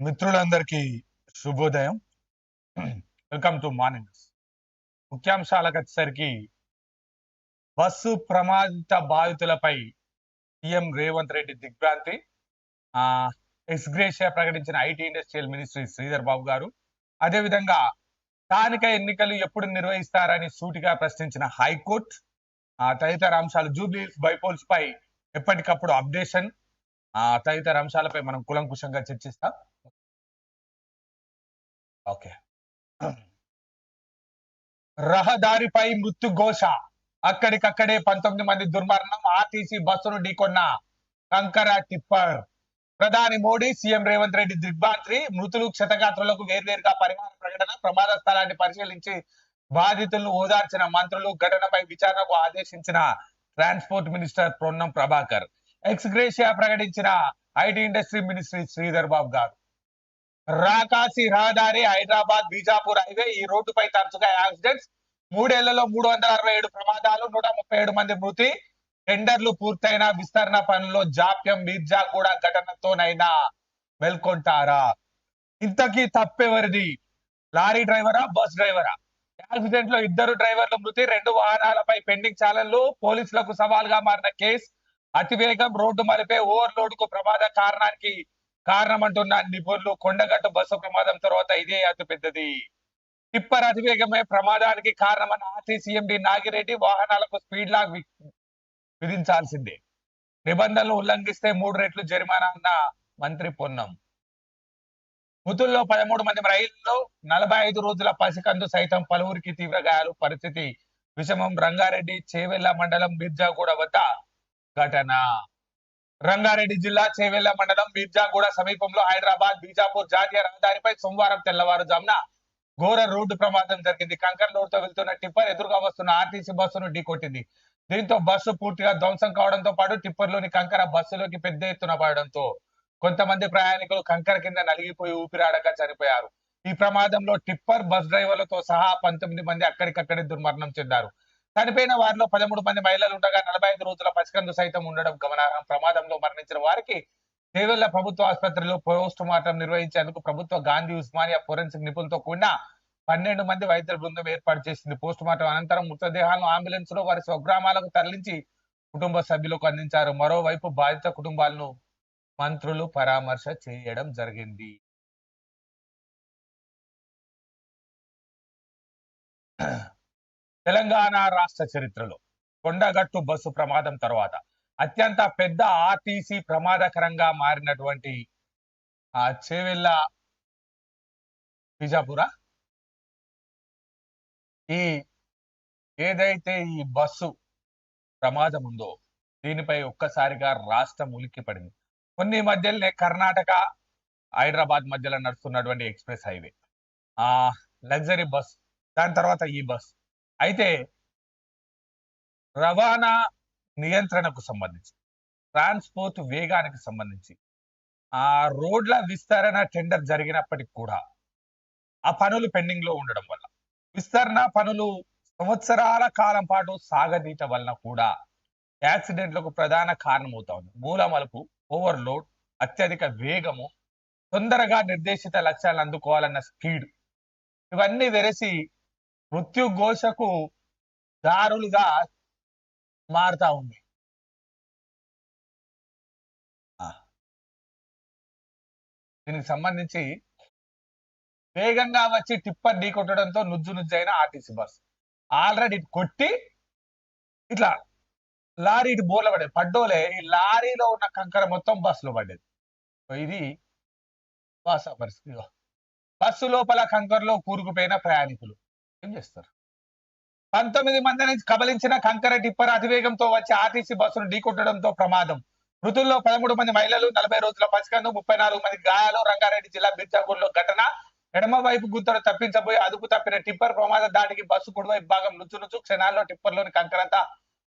మిత్రులందరికీ శుభోదయం. Welcome to morning ముఖ్యాంశాలకు వచ్చేసరికి బస్సు ప్రమాదిత బాధితులపై సీఎం రేవంత్ రెడ్డి దిగ్భ్రాంతి. ఎక్స్గ్రేషియా ప్రకటించిన IT industrial ministry Sridhar Babu garu. అదేవిధంగా స్థానిక ఎన్నికలు ఎప్పుడు నిర్వహిస్తారని సూటిగా ప్రశ్నించిన హైకోర్టు ఆ తదితర అంశాలు జూబ్లీ బైపోల్స్ పై ఎప్పటికప్పుడు అప్డేషన్. ఆ తదితర అంశాలపై మనం కులంకుశంగా చర్చిస్తాం. ఓకే. రహదారిపై మృత్యు ఘోష. అక్కడికక్కడే పంతొమ్మిది మంది దుర్మరణం. ఆర్టీసీ బస్సును ఢీకొన్న కంకర టిప్పర్. ప్రధాని మోడీ సీఎం రేవంత్ రెడ్డి దిగ్భాంతి మృతులు క్షతగాత్రులకు వేర్వేరుగా పరిమాణ ప్రకటన ప్రమాద స్థలాన్ని పరిశీలించి బాధితులను ఓదార్చిన మంత్రులు ఘటనపై విచారణకు ఆదేశించిన transport minister Ponnam Prabhakar. Ex gratia ప్రకటించిన IT industry ministry Sridhar Babu garu. రాకాసి రహదారి హైదరాబాద్ బీజాపూర్ హైవే ఈ రోడ్డుపై తరచుగా యాక్సిడెంట్స్. మూడేళ్ళలో మూడు వందల అరవై ఏడు ప్రమాదాలు నూట ముప్పై ఏడు మంది మృతి. టెండర్లు పూర్తయిన విస్తరణ పనుల్లో జాప్యం మీర్జా కూడా ఘటనతోనైనా మేల్కొంటారా? ఇంతకీ తప్పెవరిది? లారీ డ్రైవరా బస్ డ్రైవరా? యాక్సిడెంట్లో ఇద్దరు డ్రైవర్లు మృతి రెండు వాహనాలపై పెండింగ్ ఛాలెంజ్లు పోలీసులకు సవాల్గా మారిన కేసు. అతివేగం రోడ్డు మలిపే ఓవర్లోడ్కు ప్రమాద కారణానికి కారణమంటున్న నిపుణులు కొండగట్టు బస్సు ప్రమాదం తర్వాత ఇదే అతి పెద్దది. టిప్పర్ అతివేగమే ప్రమాదానికి కారణమన్న ఆర్టీసీఎండి నాగిరెడ్డి వాహనాలకు స్పీడ్ లాక్ విధించాల్సిందే. నిబంధనలు ఉల్లంఘిస్తే మూడు రెట్లు జరిమానా అన్న మంత్రి పొన్నం. మృతుల్లో పదమూడు మంది రైల్లో నలభై ఐదు రోజుల పసికందు సైతం పలువురికి తీవ్ర గాయాలు. పరిస్థితి విషమం. రంగారెడ్డి చేవెళ్ళ మండలం మిర్జాగూడ వద్ద ఘటన. రంగారెడ్డి జిల్లా చేవెళ్ళ మండలం మీర్జాగూడ సమీపంలో హైదరాబాద్ బీజాపూర్ జాతీయ రహదారిపై సోమవారం తెల్లవారుజామున ఘోర రోడ్డు ప్రమాదం జరిగింది. కంకర్ రోడ్డుతో వెళ్తున్న టిప్పర్ ఎదురుగా వస్తున్న ఆర్టీసీ బస్సును ఢీకొట్టింది. దీంతో బస్సు పూర్తిగా ధ్వంసం కావడంతో పాటు టిప్పర్లోని కంకర బస్సులోకి పెద్ద ఎత్తున పడడంతో కొంతమంది ప్రయాణికులు కంకర కింద నలిగిపోయి ఊపిరాడక చనిపోయారు. ఈ ప్రమాదంలో టిప్పర్ బస్ డ్రైవర్లతో సహా పంతొమ్మిది మంది అక్కడికక్కడే దుర్మరణం చెందారు. చనిపోయిన వారిలో పదమూడు మంది మహిళలు ఉండగా నలభై ఐదు రోజుల పసికందు సైతం ఉండడం గమనార్హం ప్రమాదంలో మరణించిన వారికి దేవెళ్ళ ప్రభుత్వ ఆసుపత్రిలో పోస్ట్ మార్టం నిర్వహించేందుకు ప్రభుత్వ గాంధీ ఉస్మానియా ఫోరెన్సిక్ నిపుణులతో కూడిన పన్నెండు మంది వైద్యుల బృందం ఏర్పాటు చేసింది. పోస్ట్ మార్టం అనంతరం మృతదేహాలను అంబులెన్స్లో వారి స్వగ్రామాలకు తరలించి కుటుంబ సభ్యులకు అందించారు. మరోవైపు బాధిత కుటుంబాలను మంత్రులు పరామర్శ చేయడం జరిగింది. తెలంగాణ రాష్ట్ర చరిత్రలో కొండగట్టు బస్సు ప్రమాదం తర్వాత అత్యంత పెద్ద ఆర్టీసీ ప్రమాదకరంగా మారినటువంటి ఆ చేవెళ్ళ బిజాపుర? ఈ ఏదైతే ఈ బస్సు ప్రమాదం ఉందో దీనిపై ఒక్కసారిగా రాష్ట్రం ఉలిక్కి పడింది. కొన్ని మధ్యలోనే కర్ణాటక హైదరాబాద్ మధ్యలో నడుస్తున్నటువంటి ఎక్స్ప్రెస్ హైవే. ఆ లగ్జరీ బస్ దాని తర్వాత ఈ బస్. అయితే రవాణా నియంత్రణకు సంబంధించి ట్రాన్స్పోర్ట్ వేగానికి సంబంధించి ఆ రోడ్ల విస్తరణ టెండర్ జరిగినప్పటికి కూడా ఆ పనులు పెండింగ్లో ఉండడం వల్ల విస్తరణ పనులు సంవత్సరాల కాలం పాటు సాగదీట వలన కూడా యాక్సిడెంట్లకు ప్రధాన కారణమవుతా ఉంది. మూలమలుపు ఓవర్లోడ్ అత్యధిక వేగము తొందరగా నిర్దేశిత లక్ష్యాలను అందుకోవాలన్న స్పీడ్ ఇవన్నీ వెరసి మృత్యుఘోషకు దారులుగా మారుతా ఉంది. దీనికి సంబంధించి వేగంగా వచ్చి టిప్పర్ ఢీ కొట్టడంతో నుజ్జు నుజ్జు అయిన ఆర్టీసీ బస్. ఆల్రెడీ కొట్టి ఇట్లా లారీ ఇటు బోర్ల పడేది. పడ్డోలే ఈ లారీలో ఉన్న కంకర మొత్తం బస్సులో పడ్డది. ఇది బస్ పరిస్థితి. బస్సు లోపల కంకరలో కూరుకుపోయిన ప్రయాణికులు. ఏం చేస్తారు? పంతొమ్మిది మందిని కబలించిన కంకర టిప్పర్ అతివేగంతో వచ్చి ఆర్టీసీ బస్సును ఢీకొట్టడంతో ప్రమాదం. మృతుల్లో పదమూడు మంది మహిళలు నలభై రోజుల పసికందు ముప్పై నాలుగు మంది గాయాలు రంగారెడ్డి జిల్లా బిర్జాపూర్లో ఘటన. ఎడమ వైపు గుంతలు తప్పించబోయి అదుపు తప్పిన టిప్పర్ ప్రమాద దాటికి బస్సు కుడివైపు భాగం నుచ్చు నుచ్చు క్షణాల్లో టిప్పర్లోని కంకరంతా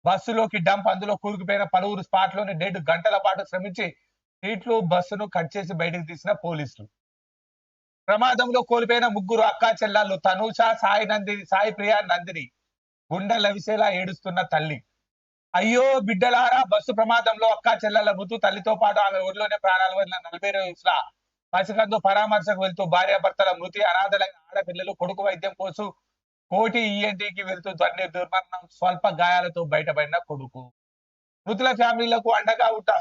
బస్సులోకి డంప్ అందులో కూరుకుపోయిన పలువురు స్పాట్లోని డెడ్ గంటల పాటు శ్రమించి సీట్లు బస్సును కట్ చేసి బయటకు తీసిన పోలీసులు. ప్రమాదంలో కోల్పోయిన ముగ్గురు అక్కా చెల్లెళ్ళు తనూష సాయి నందిని సాయి ప్రియా నందిని గుండెలవిసేలా ఏడుస్తున్న తల్లి. అయ్యో బిడ్డలారా బస్సు ప్రమాదంలో అక్కా చెల్లెల మృతు తల్లితో పాటు ఆమె ఊరిలోనే ప్రాణాలు వదిలిన నలభై రోజుల పసికందు పరామర్శకు వెళ్తూ భార్యాభర్తల మృతి అనాథలైన ఆడపిల్లలు కొడుకు వైద్యం కోసం కోటి ఈఎన్టీకి వెళ్తూ ధ్వని దుర్మరణం స్వల్ప గాయాలతో బయటపడిన కొడుకు. మృతుల ఫ్యామిలీలకు అండగా ఉంటా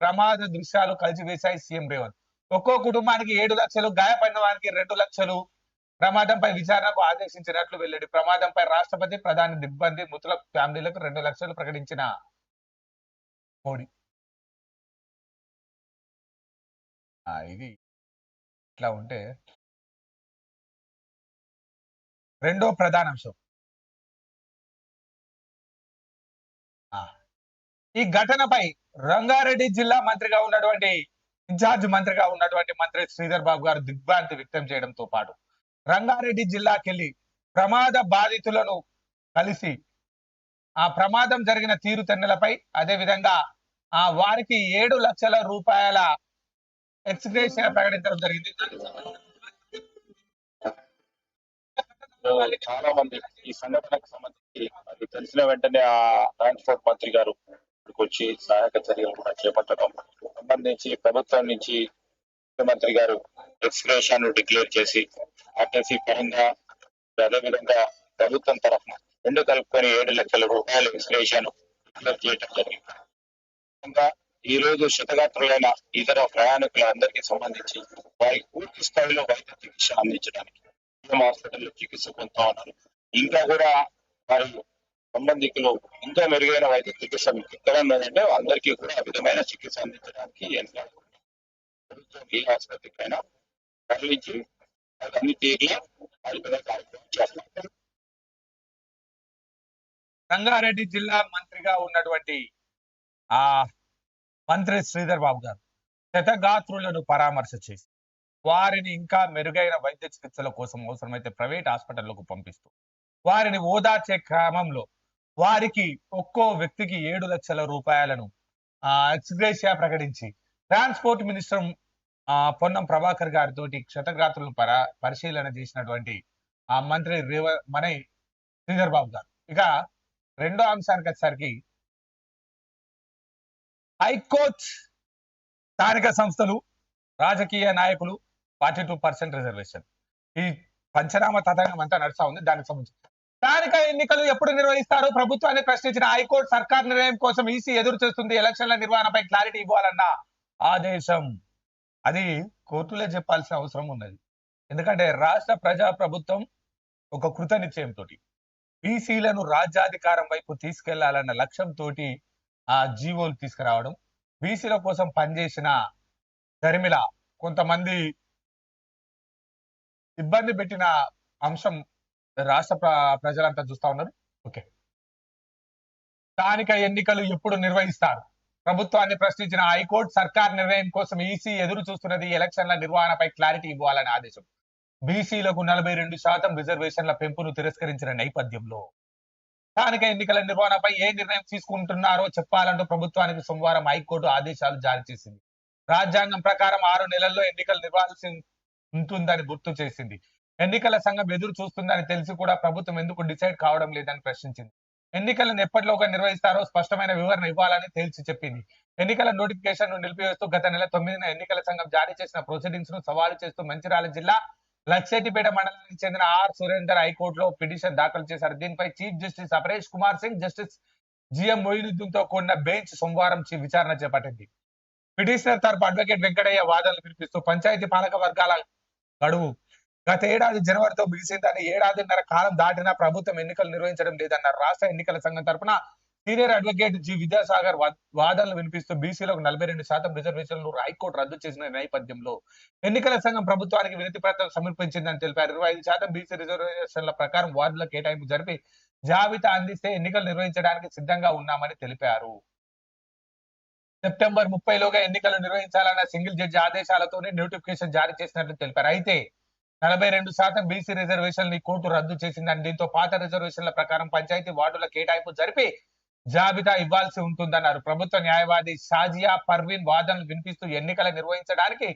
ప్రమాద దృశ్యాలు కలిసివేశాయి సీఎం రేవంత్. ఒక్కో కుటుంబానికి ఏడు లక్షలు గాయపడిన వారికి రెండు లక్షలు. ప్రమాదంపై విచారణకు ఆదేశించినట్లు వెల్లడి. ప్రమాదంపై రాష్ట్రపతి ప్రధాని దిబ్బంది మృతుల ఫ్యామిలీలకు రెండు లక్షలు ప్రకటించిన మోడీ. ఇది ఇట్లా ఉంటే రెండో ప్రధాన అంశం ఆ, ఈ ఘటనపై రంగారెడ్డి జిల్లా మంత్రిగా ఉన్నటువంటి ఇన్ఛార్జ్ మంత్రిగా ఉన్నటువంటి మంత్రి శ్రీధర్ బాబు గారు దిగ్భ్రాంతి వ్యక్తం చేయడంతో పాటు రంగారెడ్డి జిల్లాకెళ్ళి ప్రమాద బాధితులను కలిసి ఆ ప్రమాదం జరిగిన తీరుతెన్నులపై అదే విధంగా ఆ వారికి ఏడు లక్షల రూపాయల ఎక్స్గ్రేషన్ ప్రకటించడం జరిగింది. చాలా మంది ఈ సంఘటనకు సంబంధించి అది తెలిసిన వెంటనే ఆ ట్రాన్స్పోర్ట్ మంత్రి గారు ఇక్కడికి వచ్చి సహాయక చర్యలు కూడా చేపట్టడం సంబంధించి ప్రభుత్వం నుంచి ముఖ్యమంత్రి గారు ఎక్స్ప్రెషన్ డిక్లేర్ చేసి ఆర్టీసీ పరంగా అదేవిధంగా ప్రభుత్వం తరఫున రెండు కలుపుకొని ఏడు లక్షల రూపాయల ఎక్స్ప్రెషన్ డిక్లేర్ చేయడం జరిగింది. ఇంకా ఈ రోజు శతగాత్రులైన ఇతర ప్రయాణికులందరికీ సంబంధించి వారికి పూర్తి స్థాయిలో వైద్య చికిత్స అందించడానికి హాస్పిటల్లో చికిత్స పొందుతా ఉన్నారు. ఇంకా కూడా వారు సంబంధికులు ఇంకా మెరుగైన వైద్య చికిత్స ఇక్కడంటే అందరికీ కూడా ఆ విధమైన చికిత్స అందించడానికి ప్రభుత్వం ఏ ఆసుపత్రికైనా తరలించి అన్ని తీరులో కార్యక్రమం చేస్తారు రంగారెడ్డి జిల్లా మంత్రిగా ఉన్నటువంటి ఆ మంత్రి శ్రీధర్ బాబు గారు శతగాత్రులను పరామర్శ చేసి వారిని ఇంకా మెరుగైన వైద్య చికిత్సల కోసం అవసరమైతే ప్రైవేట్ హాస్పిటళ్ళకు పంపిస్తూ వారిని ఓదార్చే క్రమంలో వారికి ఒక్కో వ్యక్తికి ఏడు లక్షల రూపాయలను ఎక్స్గ్రేషియా ప్రకటించి ట్రాన్స్పోర్ట్ మినిస్టర్ ఆ పొన్నం ప్రభాకర్ గారితో క్షతగాత్రులను పరా పరిశీలన చేసినటువంటి ఆ మంత్రి రేవ మనై శ్రీధర్ బాబు గారు. ఇక రెండో అంశానికి వచ్చేసరికి హైకోర్ట్ స్థానిక సంస్థలు రాజకీయ నాయకులు ఫార్టీ టూ పర్సెంట్ రిజర్వేషన్. ఈ పంచనామా తతంగం అంతా నడుస్తా ఉంది దానికి సంబంధించి. స్థానిక ఎన్నికలు ఎప్పుడు నిర్వహిస్తారు? ప్రభుత్వాన్ని ప్రశ్నించిన హైకోర్టు సర్కార్ నిర్ణయం కోసం ఈసీ ఎదురు చూస్తుంది ఎలక్షన్ల నిర్వహణపై క్లారిటీ ఇవ్వాలన్న ఆదేశం. అది కోర్టులే చెప్పాల్సిన అవసరం ఉన్నది. ఎందుకంటే రాష్ట్ర ప్రజా ప్రభుత్వం ఒక కృత నిశ్చయంతో బీసీలను రాజ్యాధికారం వైపు తీసుకెళ్ళాలన్న లక్ష్యంతో ఆ జీవోలు తీసుకురావడం బీసీల కోసం పనిచేసిన దరిమిల కొంతమంది ఇబ్బంది పెట్టిన అంశం రాష్ట్ర ప్రజలంతా చూస్తా ఉన్నారు. ఓకే. స్థానిక ఎన్నికలు ఎప్పుడు నిర్వహిస్తారు? ప్రభుత్వాన్ని ప్రశ్నించిన హైకోర్టు సర్కార్ నిర్ణయం కోసం ఈసీ ఎదురు చూస్తున్నది ఎలక్షన్ల నిర్వహణపై క్లారిటీ ఇవ్వాలని ఆదేశం. బీసీలకు నలభై రెండు శాతం రిజర్వేషన్ల పెంపును తిరస్కరించిన నేపథ్యంలో స్థానిక ఎన్నికల నిర్వహణపై ఏ నిర్ణయం తీసుకుంటున్నారో చెప్పాలంటూ ప్రభుత్వానికి సోమవారం హైకోర్టు ఆదేశాలు జారీ చేసింది. రాజ్యాంగం ప్రకారం ఆరు నెలల్లో ఎన్నికలు నిర్వహించి ఉంటుందని గుర్తు చేసింది. ఎన్నికల సంఘం ఎదురు చూస్తుందని తెలిసి కూడా ప్రభుత్వం ఎందుకు డిసైడ్ కావడం లేదని ప్రశ్నించింది. ఎన్నికలను ఎప్పటిలోగా నిర్వహిస్తారో స్పష్టమైన వివరణ ఇవ్వాలని తేల్చి చెప్పింది. ఎన్నికల నోటిఫికేషన్ను నిలిపివేస్తూ గత నెల తొమ్మిదిన ఎన్నికల సంఘం జారీ చేసిన ప్రొసీడింగ్స్ను సవాలు చేస్తూ మంచిర్యాల జిల్లా లక్షెట్టిపేట మండలానికి చెందిన ఆర్. సురేందర్ హైకోర్టులో పిటిషన్ దాఖలు చేశారు. దీనిపై chief justice Aparesh Kumar Singh justice GM మొయినుద్దీన్తో కూడిన బెంచ్ సోమవారం విచారణ చేపట్టింది. పిటిషనర్ తరపు అడ్వకేట్ వెంకటయ్య వాదనలు వినిపిస్తూ పంచాయతీ పాలక వర్గాల గడువు గత ఏడాది జనవరితో ముగిసిందని ఏడాదిన్నర కాలం దాటినా ప్రభుత్వం ఎన్నికలు నిర్వహించడం లేదన్నారు రాష్ట్ర ఎన్నికల సంఘం తరపున సీనియర్ అడ్వకేట్ జి విద్యాసాగర్ వాదనలు వినిపిస్తూ బీసీలకు నలభై రెండు శాతం రిజర్వేషన్లు హైకోర్టు రద్దు చేసిన నేపథ్యంలో ఎన్నికల సంఘం ప్రభుత్వానికి వినతి పత్రం సమర్పించిందని తెలిపారు. ఇరవై ఐదు శాతం బీసీ రిజర్వేషన్ల ప్రకారం వార్డుల కేటాయింపు జరిపి జాబితా అందిస్తే ఎన్నికలు నిర్వహించడానికి సిద్ధంగా ఉన్నామని తెలిపారు. సెప్టెంబర్ ముప్పైలోగా ఎన్నికలు నిర్వహించాలన్న సింగిల్ జడ్జి ఆదేశాలతోనే నోటిఫికేషన్ జారీ చేసినట్లు తెలిపారు. అయితే నలభై రెండు శాతం బీసీ రిజర్వేషన్లు కోర్టు రద్దు చేసిందని దీంతో పాత రిజర్వేషన్ల ప్రకారం పంచాయతీ వార్డుల కేటాయింపు జరిపి జాబితా ఇవ్వాల్సి ఉంటుందన్నారు. ప్రభుత్వ న్యాయవాది షాజియా పర్వీన్ వాదనలు వినిపిస్తూ ఎన్నికలు నిర్వహించడానికి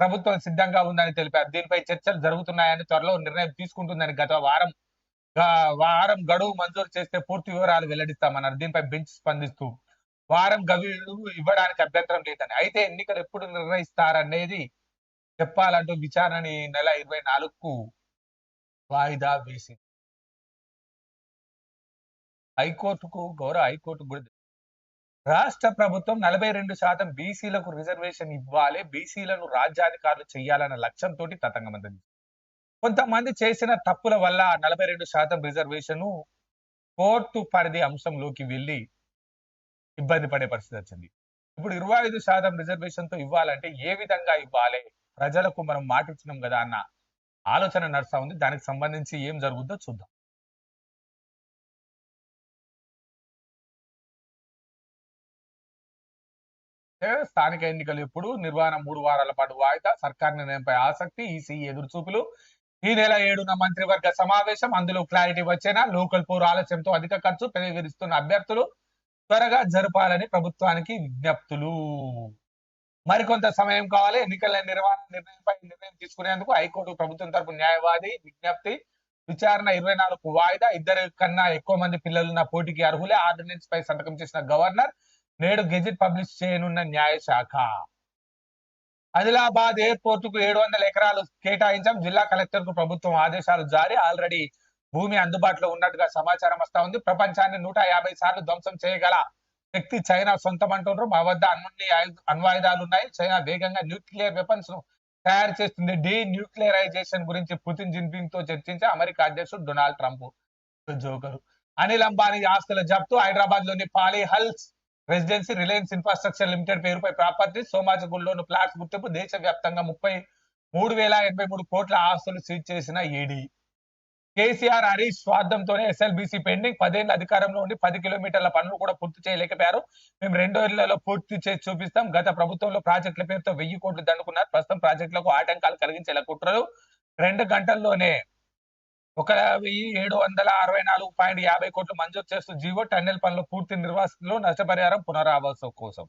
ప్రభుత్వం సిద్ధంగా ఉందని తెలిపారు. దీనిపై చర్చలు జరుగుతున్నాయని త్వరలో నిర్ణయం తీసుకుంటుందని గత వారం వారం గడువు మంజూరు చేస్తే పూర్తి వివరాలు వెల్లడిస్తామన్నారు. దీనిపై బెంచ్ స్పందిస్తూ వారం గడువు ఇవ్వడానికి అభ్యంతరం లేదని. అయితే ఎన్నికలు ఎప్పుడు నిర్ణయిస్తారనేది చెప్పాలంటూ విచారణని నెల ఇరవై నాలుగుకు వాయిదా వేసింది. హైకోర్టుకు గౌరవ హైకోర్టు కూడా రాష్ట్ర ప్రభుత్వం నలభై రెండు శాతం బీసీలకు రిజర్వేషన్ ఇవ్వాలి బీసీలను రాజ్యాధికారులు చేయాలన్న లక్ష్యంతో తతంగమంది కొంతమంది చేసిన తప్పుల వల్ల నలభై రెండు శాతం రిజర్వేషన్ కోర్టు పరిధి అంశంలోకి వెళ్ళి ఇబ్బంది పడే పరిస్థితి వచ్చింది. ఇప్పుడు ఇరవై ఐదు శాతం రిజర్వేషన్తో ఇవ్వాలంటే ఏ విధంగా ఇవ్వాలి? ప్రజలకు మనం మాట ఇచ్చినాం కదా అన్న ఆలోచన నడుస్తా ఉంది. దానికి సంబంధించి ఏం జరుగుతుందో చూద్దాం. స్థానిక ఎన్నికలు ఎప్పుడు నిర్వహణ మూడు వారాల పాటు వాయిదా. సర్కార్ నిర్ణయంపై ఆసక్తి ఈసీ ఎదురు చూపులు ఈ నెల ఏడున మంత్రివర్గ సమావేశం. అందులో క్లారిటీ వచ్చేనా? లోకల్ పౌరు ఆలస్యంతో అధిక ఖర్చు పెరిగిస్తున్న అభ్యర్థులు త్వరగా జరపాలని ప్రభుత్వానికి విజ్ఞప్తులు. మరికొంత సమయం కావాలి. ఎన్నికల నిర్వహణ నిర్ణయంపై నిర్ణయం తీసుకునేందుకు హైకోర్టు ప్రభుత్వం తరపు న్యాయవాది విజ్ఞప్తి. విచారణ ఇరవై నాలుగు వాయిదా. ఇద్దరు కన్నా ఎక్కువ మంది పిల్లలున్న పోటీకి అర్హులే. ఆర్డినెన్స్ పై సంతకం చేసిన గవర్నర్ నేడు గెజిట్ పబ్లిష్ చేయనున్న న్యాయశాఖ. ఆదిలాబాద్ ఎయిర్పోర్ట్కు ఏడు వందల ఎకరాలు కేటాయించాం. జిల్లా కలెక్టర్కు ప్రభుత్వం ఆదేశాలు జారీ. ఆల్రెడీ భూమి అందుబాటులో ఉన్నట్టుగా సమాచారం వస్తా ఉంది. ప్రపంచాన్ని నూట యాభై సార్లు ధ్వంసం చేయగల శక్తి చైనా సొంతం అంటున్నారు మా వద్ద అన్ని అణ్వాయుధాలు ఉన్నాయి. చైనా వేగంగా న్యూక్లియర్ వెపన్స్ను తయారు చేస్తుంది. డీ న్యూక్లియరైజేషన్ గురించి పుతిన్ జిన్పింగ్తో చర్చించే అమెరికా అధ్యక్షుడు Donald Trump joker. Anil Ambani ఆస్తుల జప్తు హైదరాబాద్లోని Pali hills residency Reliance infrastructure limited పేరుపై ప్రాపర్టీ సోమాజిగూడలోని ఫ్లాట్స్ గుర్తింపు దేశవ్యాప్తంగా ముప్పై మూడు వేల ఎనభై మూడు కోట్ల ఆస్తులు సీజ్ చేసిన ఈడీ. కేసీఆర్ హరీష్ స్వార్థంతోనే ఎస్ఎల్బీసీ పెండింగ్. పదేళ్ళ అధికారంలో ఉండి పది కిలోమీటర్ల పనులు కూడా పూర్తి చేయలేకపోయారు. మేము రెండు ఏళ్ళలో పూర్తి చేసి చూపిస్తాం. గత ప్రభుత్వంలో ప్రాజెక్టుల పేరుతో వెయ్యి కోట్లు దండుకున్నారు. ప్రస్తుతం ప్రాజెక్టులకు ఆటంకాలు కలిగించేలా కుట్రలు. రెండు గంటల్లోనే ఒక వెయ్యి ఏడు వందల అరవై నాలుగు పాయింట్ యాభై కోట్లు మంజూరు చేస్తూ జీవో టన్నెల్ పనులు పూర్తి నిర్వాసితులు నష్టపరిహారం పునరావాసం కోసం.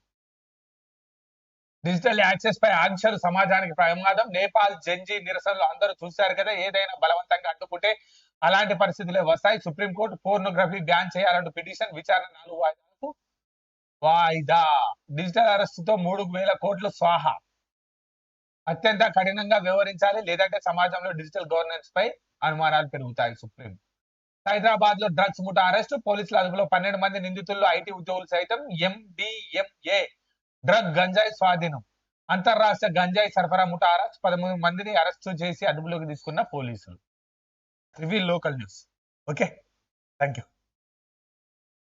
డిజిటల్ యాక్సెస్ పై ఆంక్షలు సమాజానికి ప్రమాదం. నేపాల్ జంజీ నిరసనలు అందరూ చూశారు కదా ఏదైనా బలవంతంగా అడ్డుకుంటే అలాంటి పరిస్థితులే వస్తాయి. సుప్రీంకోర్టు పోర్నోగ్రఫీ బ్యాన్ చేయాలంటూ పిటిషన్ విచారణ నాలుగు వాయిదాలకు వాయిదా. డిజిటల్ అరెస్టుతో మూడు వేల కోట్లు స్వాహా. అత్యంత కఠినంగా వ్యవహరించాలి లేదంటే సమాజంలో డిజిటల్ గవర్నెన్స్ పై అనుమానాలు పెరుగుతాయి సుప్రీం. హైదరాబాద్లో డ్రగ్స్ ముఠా అరెస్టు పోలీసుల అదుపులో పన్నెండు మంది నిందితుల్లో ఐటీ ఉద్యోగులు సైతం ఎండిఎంఏ డ్రగ్ గంజాయి స్వాధీనం. అంతర్రాష్ట్ర గంజాయి సరఫరా ముఠా అరెస్ట్ పదమూడు మందిని అరెస్టు చేసి అదుపులోకి తీసుకున్న పోలీసులు. ఇవి local news. Okay? Thank you